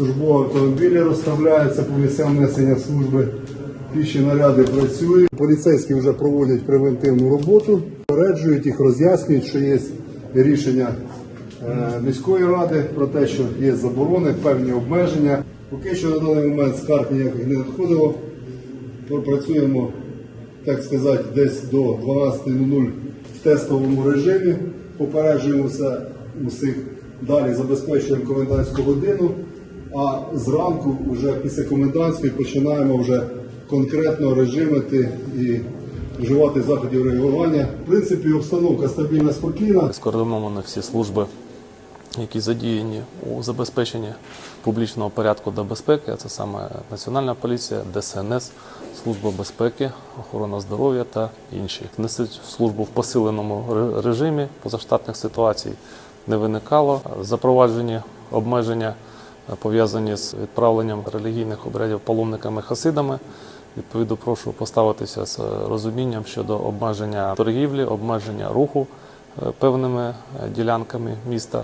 службові автомобілі розставляються по місцям несення служби. Піші наряди працюють. Поліцейські вже проводять превентивну роботу, попереджують їх, роз'яснюють, що є рішення е, міської ради про те, що є заборони, певні обмеження. Поки що на даний момент скарг ніяких не надходило. Працюємо, так сказати, десь до 12.00 в тестовому режимі. Попереджуємо все усіх. Далі забезпечуємо комендантську годину. А зранку, вже після комендантської, починаємо вже конкретно режимити і вживати заходів реагування. В принципі, обстановка стабільна, спокійна. Скоординовані всі служби, які задіяні у забезпеченні публічного порядку та безпеки. Це саме Національна поліція, ДСНС, Служба безпеки, охорона здоров'я та інші. Несуть службу в посиленому режимі позаштатних ситуацій не виникало. Запроваджені обмеження пов'язані з відправленням релігійних обрядів паломниками-хасидами. Відповідно, прошу поставитися з розумінням щодо обмеження торгівлі, обмеження руху е, певними е, ділянками міста.